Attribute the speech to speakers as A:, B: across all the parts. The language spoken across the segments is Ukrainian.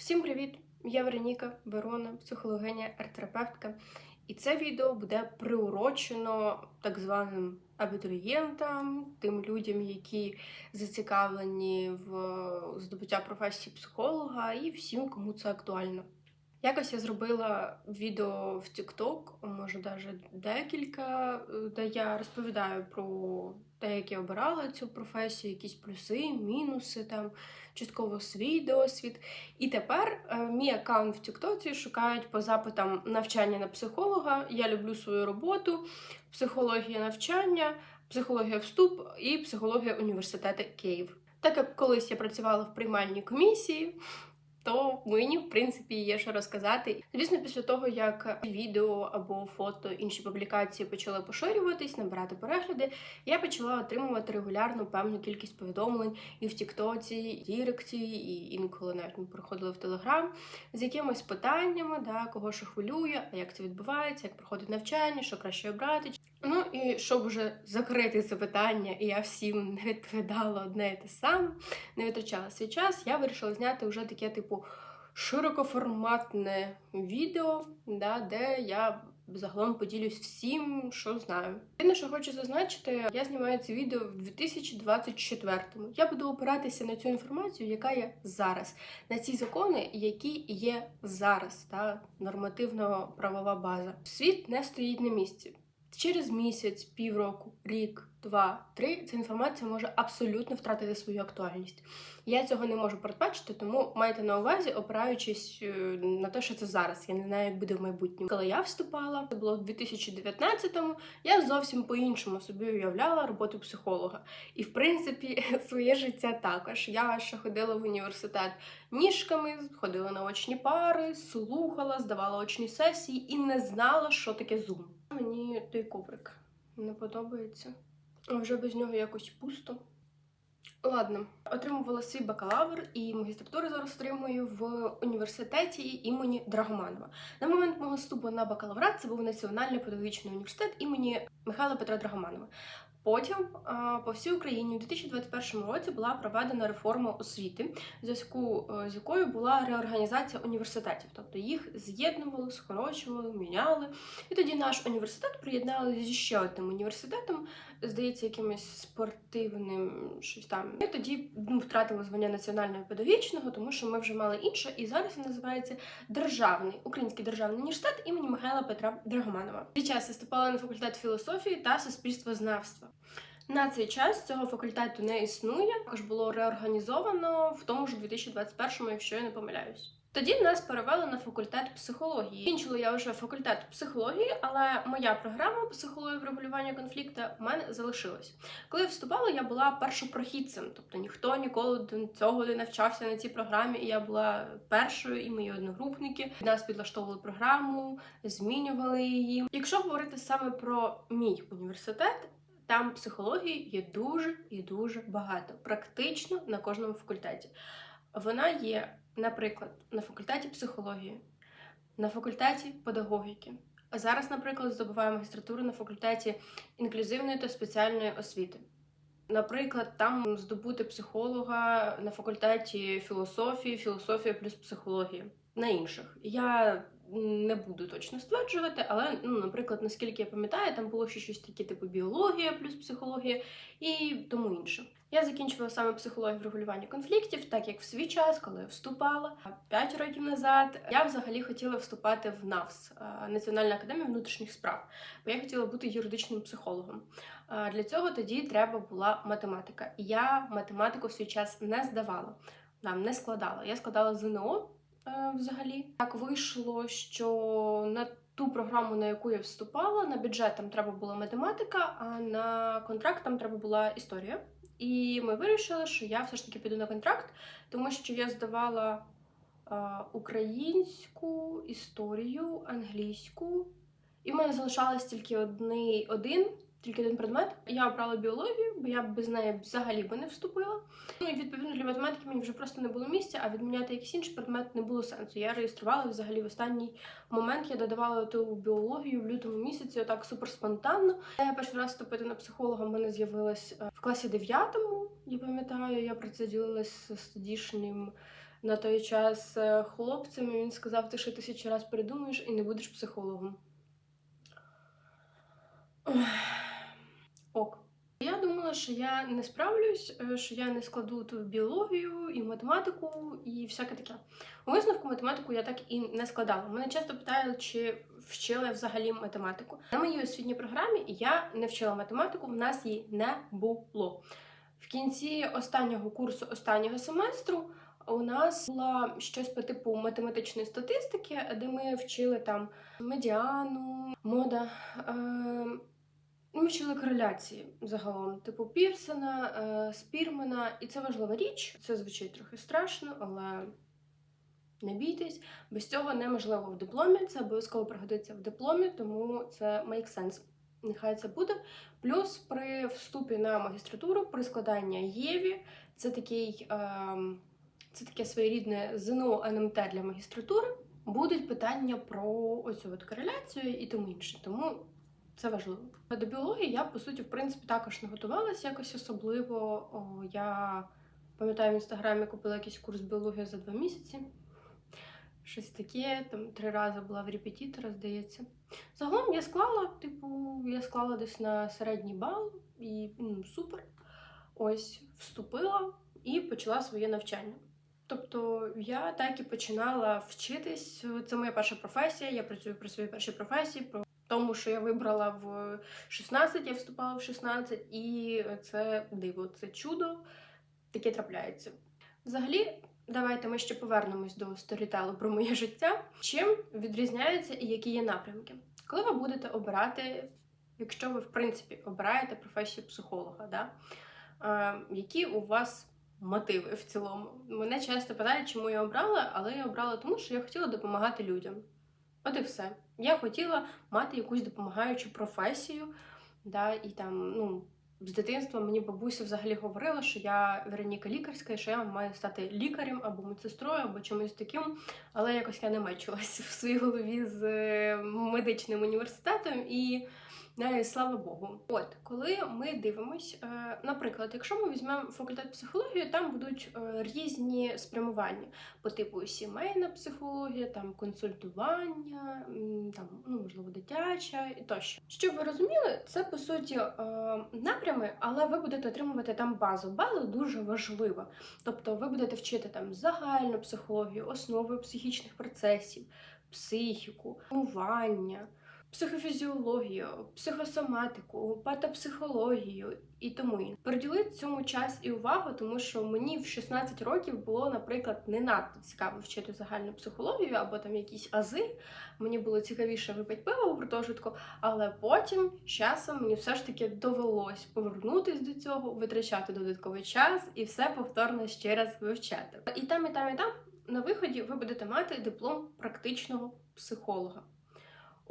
A: Всім привіт! Я Вероніка Верона, психологиня, арт-терапевтка. І це відео буде приурочено так званим абітурієнтам, тим людям, які зацікавлені в здобуття професії психолога, і всім, кому це актуально. Якось я зробила відео в TikTok, може навіть декілька, е, де я розповідаю про те, як я обирала цю професію, якісь плюси, мінуси, там частково свій досвід. І тепер е, мій аккаунт в Тіктоці шукають по запитам навчання на психолога. Я люблю свою роботу, психологія навчання, психологія вступ і психологія університету Київ. Так як колись я працювала в приймальній комісії, то мені, в принципі, є що розказати. Звісно, після того, як відео або фото інші публікації почали поширюватись, набирати перегляди, я почала отримувати регулярну певну кількість повідомлень і в Тіктоці, і Діректі, і інколи навіть ми приходили в Телеграм з якимись питаннями, да, кого що хвилює, а як це відбувається, як проходить навчання, що краще обрати. Ну і щоб вже закрити це питання, і я всім не відповідала одне і те саме, не витрачала свій час, я вирішила зняти вже таке, типу, широкоформатне відео, да, де я загалом поділюсь всім, що знаю. Єдине, що хочу зазначити, я знімаю це відео в 2024-му. Я буду опиратися на цю інформацію, яка є зараз, на ці закони, які є зараз, та нормативно-правова база. Світ не стоїть на місці. Через місяць, півроку, рік, два, три ця інформація може абсолютно втратити свою актуальність. Я цього не можу передбачити, тому майте на увазі, опираючись е, на те, що це зараз. Я не знаю, як буде в майбутньому. Коли я вступала, це було в 2019-му, я зовсім по-іншому собі уявляла роботу психолога. І, в принципі, своє життя також. Я ще ходила в університет ніжками, ходила на очні пари, слухала, здавала очні сесії і не знала, що таке зум. Мені той коврик не подобається. А Вже без нього якось пусто. Ладно, отримувала свій бакалавр і магістратуру зараз отримую в університеті імені Драгоманова. На момент мого вступу на бакалаврат це був Національний педагогічний університет імені Михайла Петра Драгоманова. Потім по всій Україні у 2021 році була проведена реформа освіти, в зв'язку е, з якою була реорганізація університетів, тобто їх з'єднували, скорочували, міняли. І тоді наш університет приєднали зі ще одним університетом, здається, якимось спортивним щось там. І тоді ну, втратили звання національного педагогічного, тому що ми вже мали інше, і зараз він називається Державний Український державний університет імені Михайла Петра Драгоманова. Під час я вступала на факультет філософії та суспільствознавства. На цей час цього факультету не існує, також було реорганізовано в тому ж 2021-му, якщо я не помиляюсь. Тоді нас перевели на факультет психології. Кінчила я вже факультет психології, але моя програма психології врегулювання конфлікту в мене залишилась. Коли я вступала, я була першопрохідцем, тобто ніхто ніколи до цього не навчався на цій програмі, і я була першою, і мої одногрупники нас підлаштовували програму, змінювали її. Якщо говорити саме про мій університет. Там психології є дуже і дуже багато, практично на кожному факультеті. Вона є, наприклад, на факультеті психології, на факультеті педагогіки. А зараз, наприклад, здобуваю магістратуру на факультеті інклюзивної та спеціальної освіти. Наприклад, там здобути психолога на факультеті філософії, філософія плюс психологія на інших. Я не буду точно стверджувати, але, ну, наприклад, наскільки я пам'ятаю, там було ще щось таке, типу біологія плюс психологія і тому інше. Я закінчувала саме психологію врегулювання конфліктів, так як в свій час, коли я вступала 5 років назад, я взагалі хотіла вступати в НАВС Національна академія внутрішніх справ, бо я хотіла бути юридичним психологом. Для цього тоді треба була математика. Я математику в свій час не здавала, там не складала. Я складала ЗНО е, взагалі. Так вийшло, що на ту програму, на яку я вступала, на бюджет там треба була математика, а на контракт там треба була історія. І ми вирішили, що я все ж таки піду на контракт, тому що я здавала е, українську історію, англійську, і в мене залишалось тільки одний, один, тільки один предмет. Я обрала біологію, бо я без неї взагалі би не вступила. Ну і відповідно для математики мені вже просто не було місця, а відміняти якийсь інший предмет не було сенсу. Я реєструвала взагалі в останній момент. Я додавала ту біологію в лютому місяці, отак супер спонтанно. Я перший раз вступити на психолога в мене з'явилась е, в класі 9 Я пам'ятаю, я про це ділилась з тодішнім на той час е, хлопцем. Він сказав, ти ще тисячу раз передумаєш і не будеш психологом. Я думала, що я не справлюсь, е, що я не складу ту біологію і математику, і всяке таке. У висновку математику я так і не складала. Мене часто питають, чи вчила взагалі математику. На моїй освітній програмі я не вчила математику, в нас її не було. В кінці останнього курсу останнього семестру у нас була щось по типу математичної статистики, де ми вчили там медіану, мода. Е- ми вчили кореляції загалом, типу Пірсона, е, Спірмена, і це важлива річ. Це звучить трохи страшно, але не бійтесь. Без цього неможливо в дипломі. Це обов'язково пригодиться в дипломі, тому це make sense. Нехай це буде. Плюс при вступі на магістратуру, при складанні ЄВІ, це такий. Е, це таке своєрідне ЗНО НМТ для магістратури. Будуть питання про оцю от кореляцію і тому інше. Тому це важливо. До біології я, по суті, в принципі, також не готувалася якось особливо. О, я пам'ятаю, в інстаграмі купила якийсь курс біології за два місяці. Щось таке, там три рази була в репетитора, здається. Загалом я склала, типу, я склала десь на середній бал і ну, супер. Ось вступила і почала своє навчання. Тобто я так і починала вчитись. Це моя перша професія. Я працюю при своїй першій професії. Тому, що я вибрала в 16, я вступала в 16, і це диво, це чудо, таке трапляється. Взагалі, давайте ми ще повернемось до сторітелу про моє життя. Чим відрізняється і які є напрямки? Коли ви будете обирати, якщо ви в принципі обираєте професію психолога, да? е, які у вас мотиви в цілому? Мене часто питають, чому я обрала, але я обрала тому, що я хотіла допомагати людям. От і все. Я хотіла мати якусь допомагаючу професію, да, і там, ну, з дитинства мені бабуся взагалі говорила, що я Вероніка лікарська, і що я маю стати лікарем або медсестрою, або чимось таким. Але якось я не мечилась в своїй голові з е, медичним університетом і. Слава Богу. От коли ми дивимось, е, наприклад, якщо ми візьмемо факультет психології, там будуть е, різні спрямування по типу сімейна психологія, там консультування, там ну можливо дитяча і тощо. Щоб ви розуміли, це по суті е, напрями, але ви будете отримувати там базу. База дуже важлива. Тобто, ви будете вчити там загальну психологію, основи психічних процесів, психіку, мування психофізіологію, психосоматику, патопсихологію і тому. Приділити цьому час і увагу, тому що мені в 16 років було, наприклад, не надто цікаво вчити загальну психологію або там якісь ази. Мені було цікавіше випити пиво у гуртожитку, але потім з часом мені все ж таки довелось повернутись до цього, витрачати додатковий час і все повторно ще раз вивчати. І там, і там, і там на виході ви будете мати диплом практичного психолога.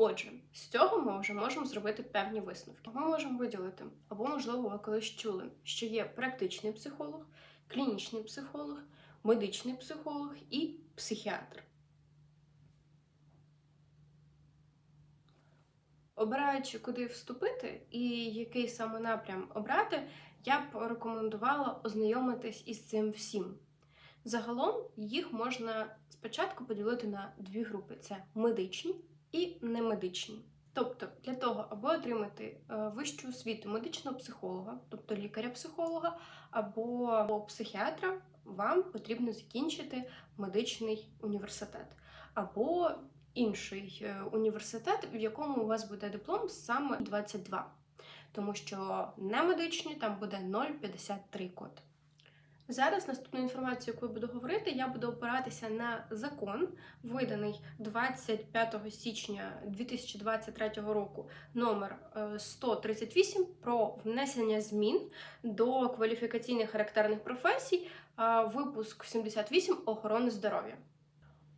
A: Отже, з цього ми вже можемо зробити певні висновки. Ми можемо виділити, або, можливо, ви колись чули, що є практичний психолог, клінічний психолог, медичний психолог і психіатр. Обираючи, куди вступити і який саме напрям обрати, я б рекомендувала ознайомитись із цим всім. Загалом їх можна спочатку поділити на дві групи: це медичні і немедичні. Тобто, для того, аби отримати е, вищу освіту медичного психолога, тобто лікаря-психолога або психіатра, вам потрібно закінчити медичний університет або інший е, університет, в якому у вас буде диплом саме 22. Тому що не медичний там буде 0,53 код. Зараз наступну інформацію, яку я буду говорити, я буду опиратися на закон, виданий 25 січня 2023 року, номер 138 про внесення змін до кваліфікаційних характерних професій, випуск 78 охорони здоров'я.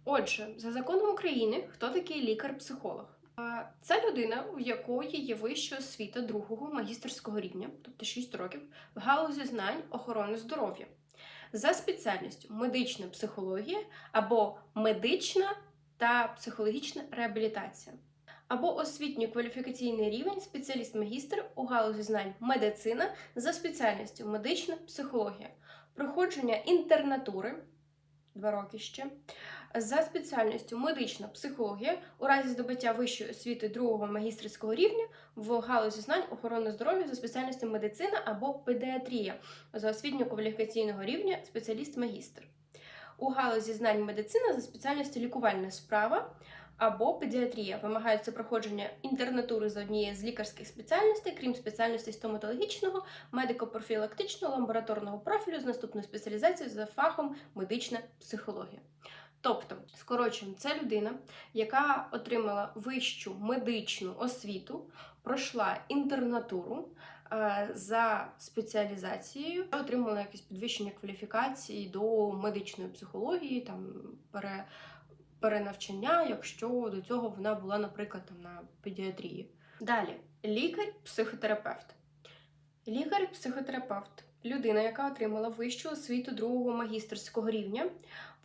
A: Отже, за законом України, хто такий лікар-психолог? Це людина, у якої є вища освіта другого магістерського рівня, тобто 6 років, в галузі знань охорони здоров'я за спеціальністю медична психологія або медична та психологічна реабілітація, або освітньо-кваліфікаційний рівень спеціаліст-магістр у галузі знань медицина за спеціальністю медична психологія, проходження інтернатури два роки ще. За спеціальністю медична психологія у разі здобуття вищої освіти другого магістрського рівня в галузі знань охорони здоров'я за спеціальністю медицина або педіатрія за освітньо-кваліфікаційного рівня спеціаліст-магістр. У галузі знань медицина за спеціальністю лікувальна справа або педіатрія вимагається проходження інтернатури за однією з лікарських спеціальностей, крім спеціальностей стоматологічного, медико-профілактичного лабораторного профілю з наступною спеціалізацією за фахом медична психологія. Тобто, скорочуємо, це людина, яка отримала вищу медичну освіту, пройшла інтернатуру е, за спеціалізацією, отримала якесь підвищення кваліфікації до медичної психології, там пере, перенавчання, якщо до цього вона була, наприклад, там, на педіатрії. Далі, лікар-психотерапевт. Лікар-психотерапевт людина, яка отримала вищу освіту другого магістерського рівня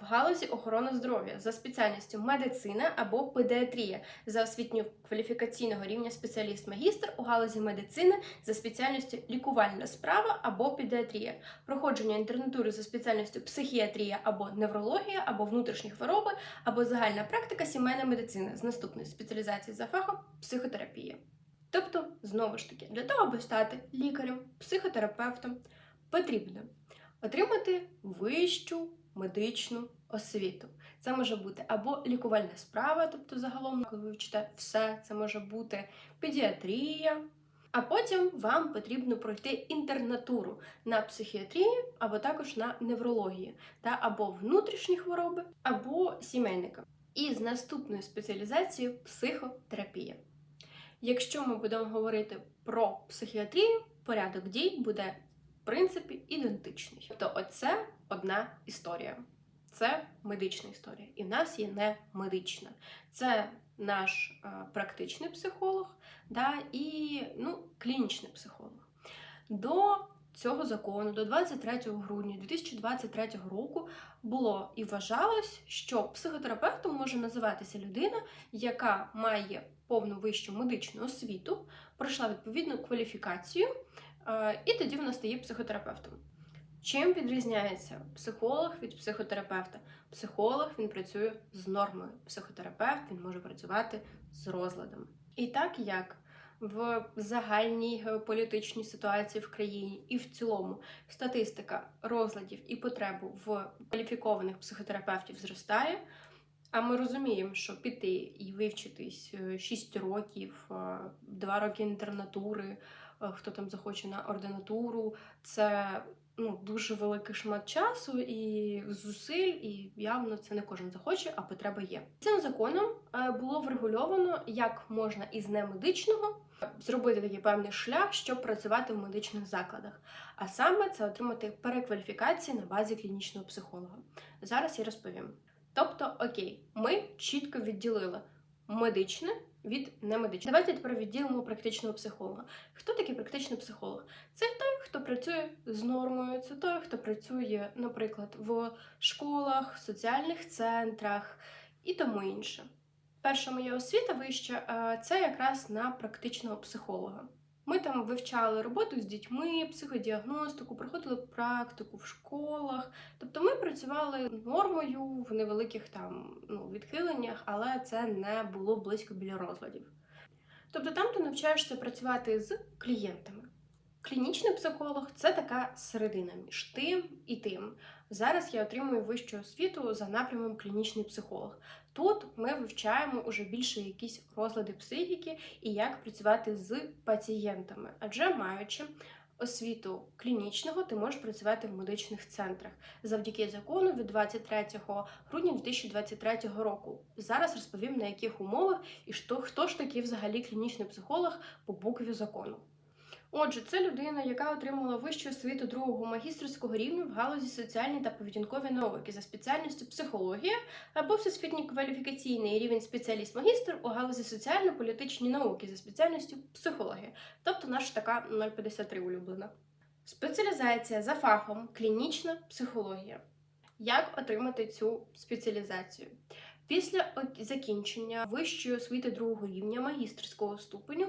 A: в галузі охорони здоров'я за спеціальністю медицина або педіатрія за освітньо-кваліфікаційного рівня спеціаліст-магістр у галузі медицини за спеціальністю лікувальна справа або педіатрія, проходження інтернатури за спеціальністю психіатрія або неврологія, або внутрішні хвороби, або загальна практика сімейна медицина з наступною спеціалізацією за фахом психотерапія. Тобто, знову ж таки, для того, аби стати лікарем, психотерапевтом, потрібно отримати вищу медичну освіту. Це може бути або лікувальна справа, тобто загалом, коли ви вчите все, це може бути педіатрія. А потім вам потрібно пройти інтернатуру на психіатрію, або також на неврологію, та або внутрішні хвороби, або сімейника. І з наступною спеціалізацією психотерапія. Якщо ми будемо говорити про психіатрію, порядок дій буде принципі ідентичний. Тобто, оце одна історія. Це медична історія. І в нас є не медична. Це наш е, практичний психолог да, і ну, клінічний психолог. До цього закону, до 23 грудня 2023 року, було і вважалось, що психотерапевтом може називатися людина, яка має повну вищу медичну освіту, пройшла відповідну кваліфікацію, і тоді вона стає психотерапевтом. Чим відрізняється психолог від психотерапевта? Психолог він працює з нормою. Психотерапевт він може працювати з розладами. І так як в загальній геополітичній ситуації в країні і в цілому статистика розладів і потребу в кваліфікованих психотерапевтів зростає. А ми розуміємо, що піти і вивчитись 6 років, 2 роки інтернатури, хто там захоче на ординатуру, це ну, дуже великий шмат часу і зусиль, і явно це не кожен захоче, а потреба є. Цим законом було врегульовано, як можна із немедичного зробити такий певний шлях, щоб працювати в медичних закладах. А саме це отримати перекваліфікації на базі клінічного психолога. Зараз я розповім. Тобто, окей, ми чітко відділили медичне від немедичного. Давайте тепер відділимо практичного психолога. Хто такий практичний психолог? Це той, хто працює з нормою, це той, хто працює, наприклад, в школах, соціальних центрах і тому інше. Перша моя освіта вища це якраз на практичного психолога. Ми там вивчали роботу з дітьми, психодіагностику, проходили практику в школах. Тобто ми працювали нормою в невеликих там ну, відхиленнях, але це не було близько біля розладів. Тобто там ти навчаєшся працювати з клієнтами. Клінічний психолог це така середина між тим і тим. Зараз я отримую вищу освіту за напрямом клінічний психолог. Тут ми вивчаємо уже більше якісь розлади психіки і як працювати з пацієнтами, адже маючи освіту клінічного, ти можеш працювати в медичних центрах завдяки закону від 23 грудня 2023 року. Зараз розповім на яких умовах і що, хто ж такий взагалі клінічний психолог по букві закону. Отже, це людина, яка отримала вищу освіту другого магістерського рівня в галузі соціальні та поведінкові науки за спеціальністю психологія або всесвітній кваліфікаційний рівень спеціаліст-магістр у галузі соціально-політичні науки за спеціальністю психологія, тобто наша така 053 улюблена. Спеціалізація за фахом клінічна психологія. Як отримати цю спеціалізацію? Після закінчення вищої освіти другого рівня магістерського ступеню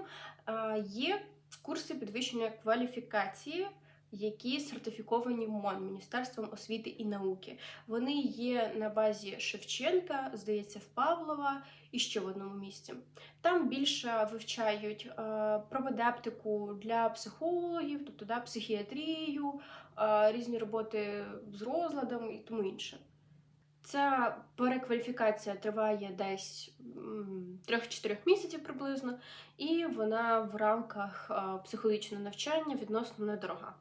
A: є курси підвищення кваліфікації які сертифіковані МОН Міністерством освіти і науки. Вони є на базі Шевченка, здається, в Павлова і ще в одному місці. Там більше вивчають е, пропедептику для психологів, тобто да, психіатрію, е, різні роботи з розладом і тому інше. Ця перекваліфікація триває десь м, 3-4 місяців приблизно, і вона в рамках е, психологічного навчання відносно недорога.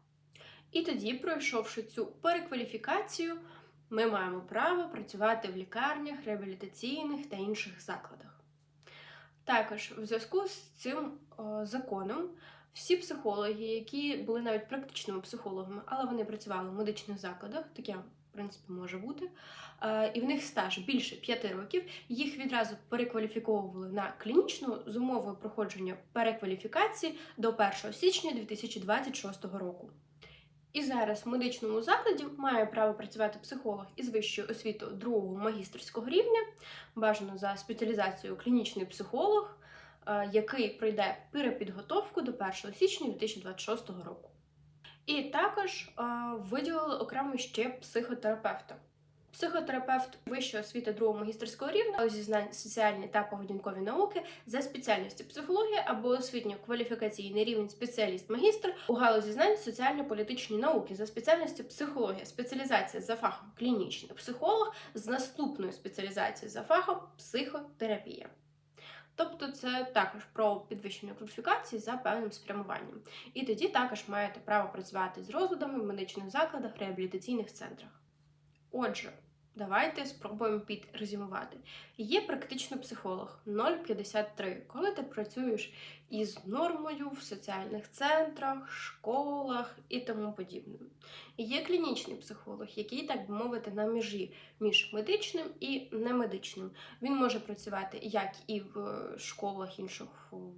A: І тоді, пройшовши цю перекваліфікацію, ми маємо право працювати в лікарнях, реабілітаційних та інших закладах. Також в зв'язку з цим е, законом всі психологи, які були навіть практичними психологами, але вони працювали в медичних закладах, таке принципі може бути, е, і в них стаж більше 5 років, їх відразу перекваліфіковували на клінічну з умовою проходження перекваліфікації до 1 січня 2026 року. І зараз в медичному закладі має право працювати психолог із вищою освітою другого магістерського рівня, бажано за спеціалізацією клінічний психолог, е, який пройде перепідготовку до 1 січня 2026 року. І також е, виділили окремо ще психотерапевта. Психотерапевт вищої освіти другого магістерського рівня зі знань соціальні та поведінкові науки за спеціальністю психологія або освітньо-кваліфікаційний рівень спеціаліст-магістр у галузі знань соціально-політичні науки за спеціальністю психологія, спеціалізація за фахом клінічний психолог з наступною спеціалізацією за фахом психотерапія. Тобто це також про підвищення кваліфікації за певним спрямуванням. І тоді також маєте право працювати з розладами в медичних закладах, реабілітаційних центрах. Отже, давайте спробуємо підрезюмувати. Є практично психолог 0,53, коли ти працюєш із нормою в соціальних центрах, школах і тому подібне. Є клінічний психолог, який, так би мовити, на межі між медичним і немедичним. Він може працювати як і в школах інших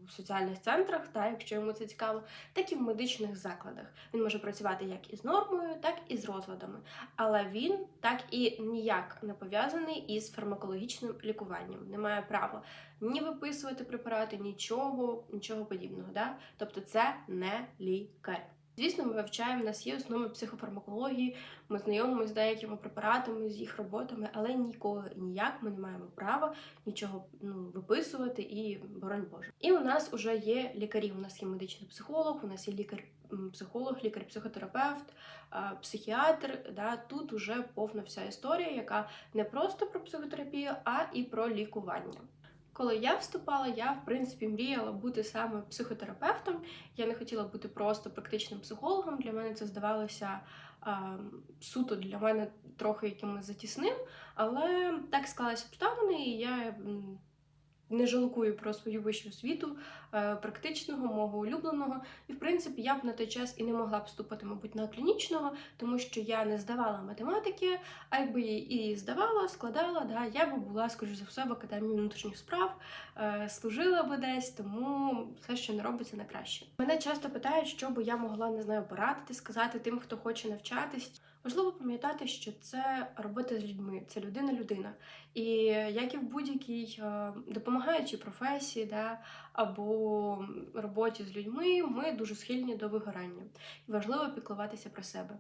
A: в соціальних центрах, та якщо йому це цікаво, так і в медичних закладах. Він може працювати як із нормою, так і з розладами. Але він так і ніяк не пов'язаний із фармакологічним лікуванням. Не має права ні виписувати препарати, нічого, нічого подібного. Да? Тобто це не лікар. Звісно, ми вивчаємо, у нас є основи психофармакології, ми знайомимося з деякими препаратами, з їх роботами, але ніколи і ніяк ми не маємо права нічого ну, виписувати і боронь Боже. І у нас вже є лікарі. У нас є медичний психолог, у нас є лікар-психолог, лікар-психотерапевт, психіатр. Да? Тут уже повна вся історія, яка не просто про психотерапію, а і про лікування. Коли я вступала, я в принципі мріяла бути саме психотерапевтом. Я не хотіла бути просто практичним психологом. Для мене це здавалося е, суто для мене трохи якимось затісним, але так склалися обставини, і я не жалкую про свою вищу освіту, е, практичного, мого улюбленого. І, в принципі, я б на той час і не могла б вступити, мабуть, на клінічного, тому що я не здавала математики, а якби її і здавала, складала, да, я б була, скоріш за все, в академії внутрішніх справ, е, служила би десь, тому все, що не робиться, на краще. Мене часто питають, що би я могла не знаю, порадити, сказати тим, хто хоче навчатись. Важливо пам'ятати, що це робота з людьми, це людина-людина. І як і в будь-якій е, допомагаючій професії, да, або роботі з людьми, ми дуже схильні до вигорання. І важливо піклуватися про себе.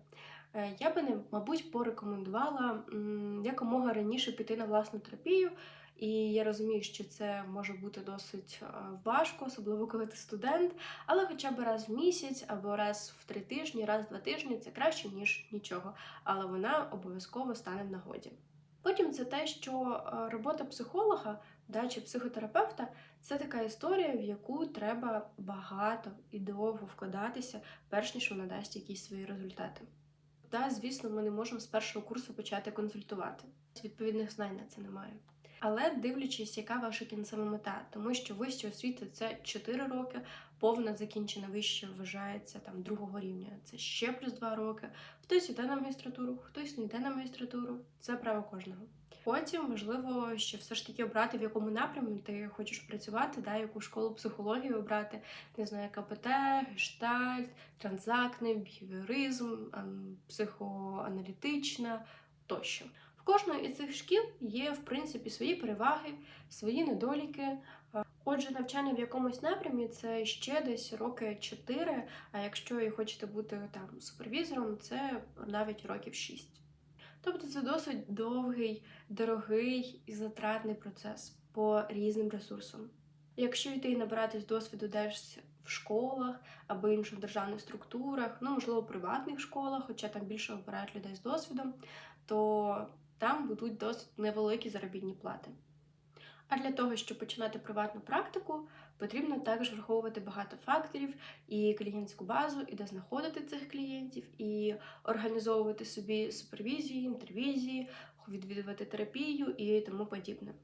A: Е, я би мабуть, порекомендувала якомога раніше піти на власну терапію. І я розумію, що це може бути досить важко, особливо коли ти студент, але хоча б раз в місяць або раз в три тижні, раз в два тижні це краще, ніж нічого. Але вона обов'язково стане в нагоді. Потім це те, що робота психолога да, чи психотерапевта це така історія, в яку треба багато і довго вкладатися, перш ніж вона дасть якісь свої результати. Та, звісно, ми не можемо з першого курсу почати консультувати. Відповідних знань на це немає. Але дивлячись, яка ваша кінцева мета, тому що вища освіта це 4 роки, повна закінчена вища вважається там другого рівня. Це ще плюс 2 роки. Хтось йде на магістратуру, хтось не йде на магістратуру. Це право кожного. Потім важливо ще все ж таки обрати, в якому напрямі ти хочеш працювати, да, яку школу психології обрати, не знаю, КПТ, гештальт, транзактний, біхевіоризм, психоаналітична тощо кожної із цих шкіл є, в принципі, свої переваги, свої недоліки. Отже, навчання в якомусь напрямі це ще десь роки 4, а якщо і хочете бути там супервізором, це навіть років 6. Тобто це досить довгий, дорогий і затратний процес по різним ресурсам. Якщо йти і набиратись досвіду десь в школах або інших державних структурах, ну можливо, приватних школах, хоча там більше обирають людей з досвідом, то там будуть досить невеликі заробітні плати. А для того, щоб починати приватну практику, потрібно також враховувати багато факторів і клієнтську базу, і де знаходити цих клієнтів, і організовувати собі супервізії, інтервізії, відвідувати терапію і тому подібне.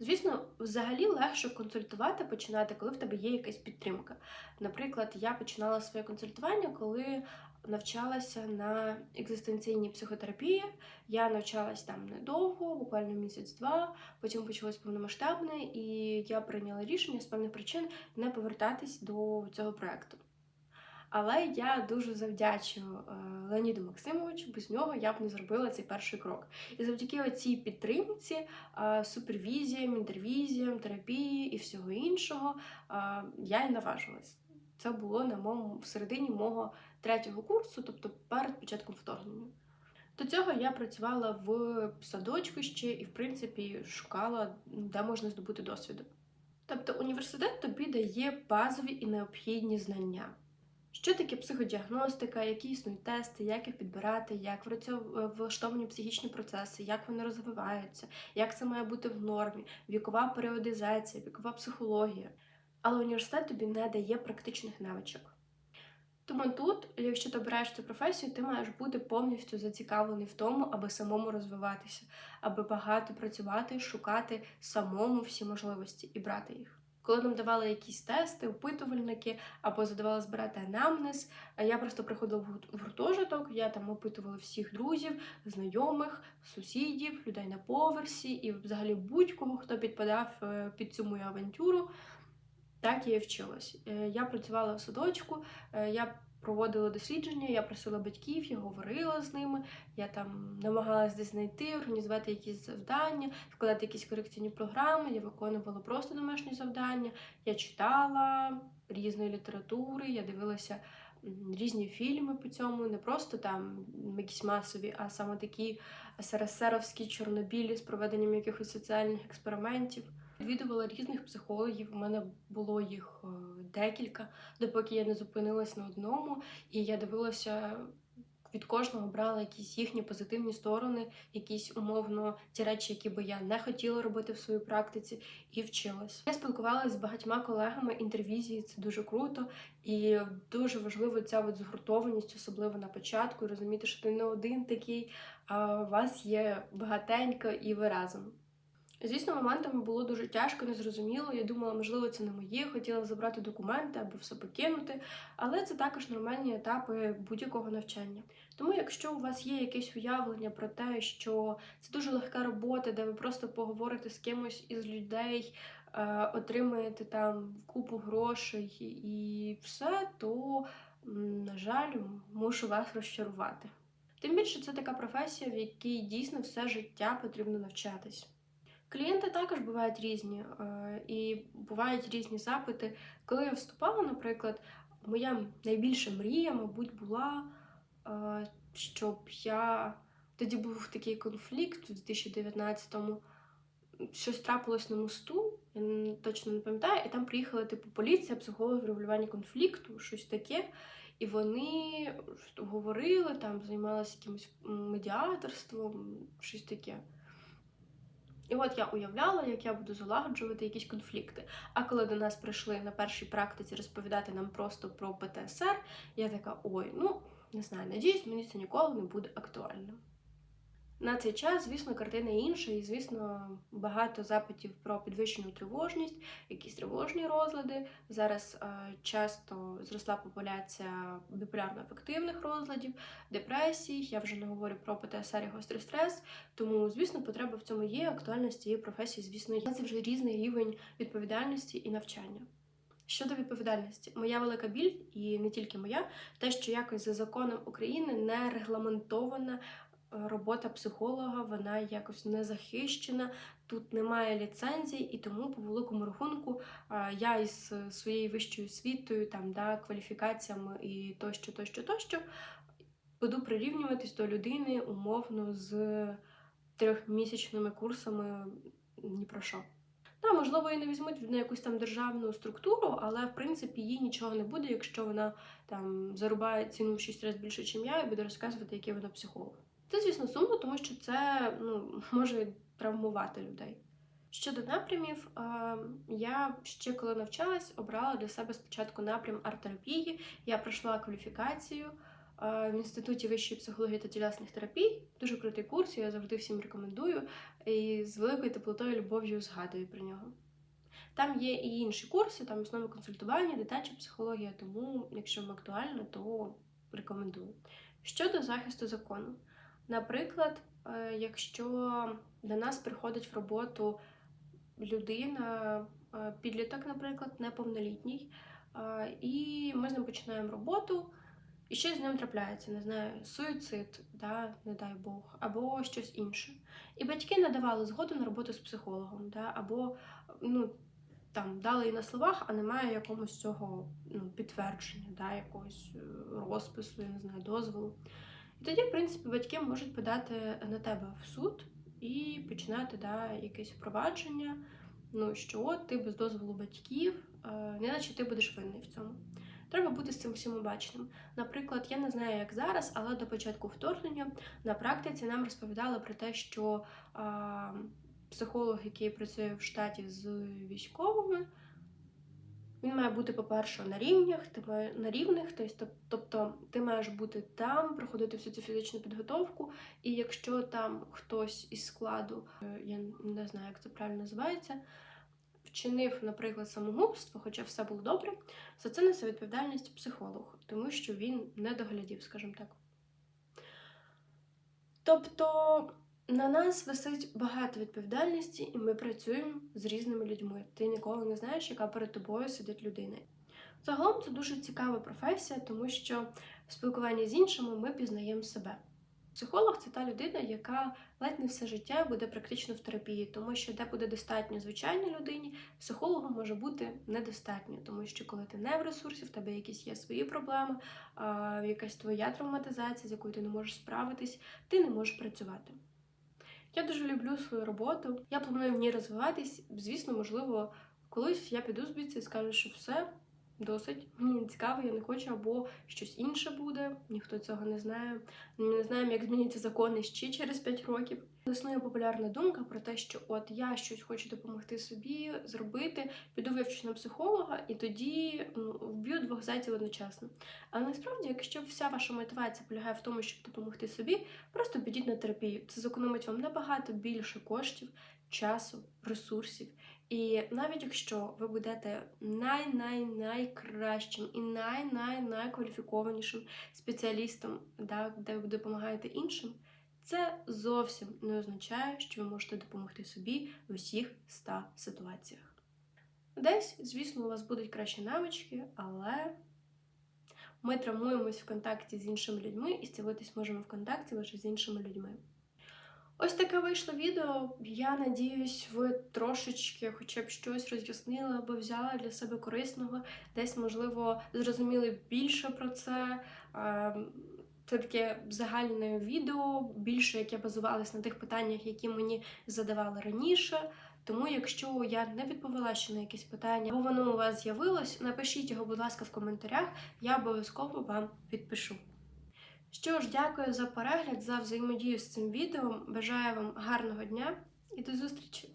A: Звісно, взагалі легше консультувати починати, коли в тебе є якась підтримка. Наприклад, я починала своє консультування, коли навчалася на екзистенційній психотерапії. Я навчалась там недовго, буквально місяць-два. Потім почалось повномасштабне, і я прийняла рішення з певних причин не повертатись до цього проекту. Але я дуже завдячую е, Леоніду Максимовичу, без нього я б не зробила цей перший крок. І завдяки цій підтримці, е, супервізіям, інтервізіям, терапії і всього іншого е, я і наважилась. Це було на моєму в середині мого третього курсу, тобто перед початком вторгнення. До цього я працювала в садочку ще і, в принципі, шукала, де можна здобути досвіду. Тобто університет тобі дає базові і необхідні знання. Що таке психодіагностика, які існують тести, як їх підбирати, як влаштовані психічні процеси, як вони розвиваються, як це має бути в нормі, вікова періодизація, вікова психологія. Але університет тобі не дає практичних навичок. Тому тут, якщо ти обираєш цю професію, ти маєш бути повністю зацікавлений в тому, аби самому розвиватися, аби багато працювати, шукати самому всі можливості і брати їх. Коли нам давали якісь тести, опитувальники або задавали збирати анамнез, я просто приходила в гуртожиток, я там опитувала всіх друзів, знайомих, сусідів, людей на поверсі і взагалі будь-кого, хто підпадав е, під цю мою авантюру. Так я і вчилась. Е, я працювала в садочку, е, я проводила дослідження, я просила батьків, я говорила з ними, я там намагалась десь знайти, організувати якісь завдання, складати якісь корекційні програми, я виконувала просто домашні завдання, я читала різної літератури, я дивилася різні фільми по цьому, не просто там якісь масові, а саме такі СРСРовські чорнобілі з проведенням якихось соціальних експериментів. Відвідувала різних психологів. У мене було їх е, декілька, допоки я не зупинилась на одному, і я дивилася. Від кожного брала якісь їхні позитивні сторони, якісь умовно ті речі, які би я не хотіла робити в своїй практиці, і вчилась. Я спілкувалася з багатьма колегами інтервізії, це дуже круто, і дуже важливо ця от згуртованість, особливо на початку, розуміти, що ти не один такий, а у вас є багатенько і ви разом. Звісно, моментами було дуже тяжко, незрозуміло. Я думала, можливо, це не моє, хотіла забрати документи або все покинути, але це також нормальні етапи будь-якого навчання. Тому, якщо у вас є якесь уявлення про те, що це дуже легка робота, де ви просто поговорите з кимось із людей, е, отримаєте там купу грошей і все, то, на жаль, мушу вас розчарувати. Тим більше це така професія, в якій дійсно все життя потрібно навчатись. Клієнти також бувають різні, е, і бувають різні запити. Коли я вступала, наприклад, моя найбільша мрія, мабуть, була, е, щоб я тоді був такий конфлікт у 2019-му. Щось трапилось на мосту, я точно не пам'ятаю, і там приїхала типу поліція, психологи регулювання конфлікту, щось таке. І вони говорили, там займалися якимось медіаторством, щось таке. І от я уявляла, як я буду залагоджувати якісь конфлікти. А коли до нас прийшли на першій практиці розповідати нам просто про ПТСР, я така: ой, ну не знаю, надіюсь, мені це ніколи не буде актуально. На цей час, звісно, картина інша, і, звісно, багато запитів про підвищену тривожність, якісь тривожні розлади. Зараз е, часто зросла популяція біполярно-афективних розладів, депресій. Я вже не говорю про ПТСР і гострий стрес. Тому, звісно, потреба в цьому є. Актуальність цієї професії, звісно, є. Це вже різний рівень відповідальності і навчання. Щодо відповідальності, моя велика біль, і не тільки моя, те, що якось за законом України не регламентована робота психолога вона якось не захищена, тут немає ліцензій, і тому по великому рахунку я із своєю вищою освітою, там да, кваліфікаціями і тощо, тощо, тощо буду прирівнюватись до людини умовно з трьохмісячними курсами ні про що. Та, можливо, і не візьмуть на якусь там державну структуру, але в принципі їй нічого не буде, якщо вона там зарубає ціну в 6 разів більше, ніж я, і буде розказувати, який вона психолог. Це, звісно, сумно, тому що це ну, може травмувати людей. Щодо напрямів, я ще коли навчалась, обрала для себе спочатку напрям арт-терапії. Я пройшла кваліфікацію в інституті вищої психології та тілесних терапій. Дуже крутий курс, я завжди всім рекомендую. І з великою теплотою любов'ю згадую про нього. Там є і інші курси, там основи консультування, дитяча психологія, тому, якщо вам актуально, то рекомендую. Щодо захисту закону, наприклад, е, якщо до нас приходить в роботу людина, е, підліток, наприклад, неповнолітній, е, і ми з ним починаємо роботу, і щось з ним трапляється, не знаю, суїцид, да, не дай Бог, або щось інше. І батьки надавали згоду на роботу з психологом, да, або ну, там дали і на словах, а немає якогось цього ну, підтвердження, да, якогось розпису, я не знаю, дозволу. І тоді, в принципі, батьки можуть подати на тебе в суд і починати да, якесь впровадження. Ну, що от ти без дозволу батьків, е, не наче ти будеш винний в цьому. Треба бути з цим всім обачним. Наприклад, я не знаю, як зараз, але до початку вторгнення на практиці нам розповідали про те, що а, психолог, який працює в штаті з військовими, він має бути, по-перше, на рівнях, ти має на рівних, тобто, ти маєш бути там, проходити всю цю фізичну підготовку. І якщо там хтось із складу, е, я не знаю, як це правильно називається, вчинив, наприклад, самогубство, хоча все було добре, за це несе відповідальність психолог, тому що він не доглядів, скажімо так. Тобто на нас висить багато відповідальності, і ми працюємо з різними людьми. Ти ніколи не знаєш, яка перед тобою сидить людина. Загалом це дуже цікава професія, тому що в спілкуванні з іншими ми пізнаємо себе. Психолог це та людина, яка ледь не все життя буде практично в терапії, тому що де буде достатньо звичайній людині, психологу може бути недостатньо, тому що коли ти не в ресурсі, в тебе якісь є свої проблеми, якась твоя травматизація, з якою ти не можеш справитись, ти не можеш працювати. Я дуже люблю свою роботу. Я планую в ній розвиватись. Звісно, можливо, колись я піду звідси і скажу, що все досить. Мені не цікаво, я не хочу, або щось інше буде. Ніхто цього не знає. Ми не знаємо, як зміняться закони ще через 5 років. Існує популярна думка про те, що от я щось хочу допомогти собі зробити, піду вивчусь на психолога, і тоді вб'ю двох зайців одночасно. Але насправді, якщо вся ваша мотивація полягає в тому, щоб допомогти собі, просто підіть на терапію. Це зекономить вам набагато більше коштів, часу, ресурсів. І навіть якщо ви будете най-най-найкращим і най-най-найкваліфікованішим спеціалістом, да, де ви допомагаєте іншим, це зовсім не означає, що ви можете допомогти собі в усіх 100 ситуаціях. Десь, звісно, у вас будуть кращі навички, але ми травмуємось в контакті з іншими людьми і зцілитись можемо в контакті лише з іншими людьми. Ось таке вийшло відео. Я надіюсь, ви трошечки хоча б щось роз'яснили або взяли для себе корисного, десь, можливо, зрозуміли більше про це. Це таке загальне відео, більше яке базувалось на тих питаннях, які мені задавали раніше. Тому, якщо я не відповіла ще на якісь питання, або воно у вас з'явилось, напишіть його, будь ласка, в коментарях, я обов'язково вам відпишу. Що ж, дякую за перегляд, за взаємодію з цим відео. Бажаю вам гарного дня і до зустрічі!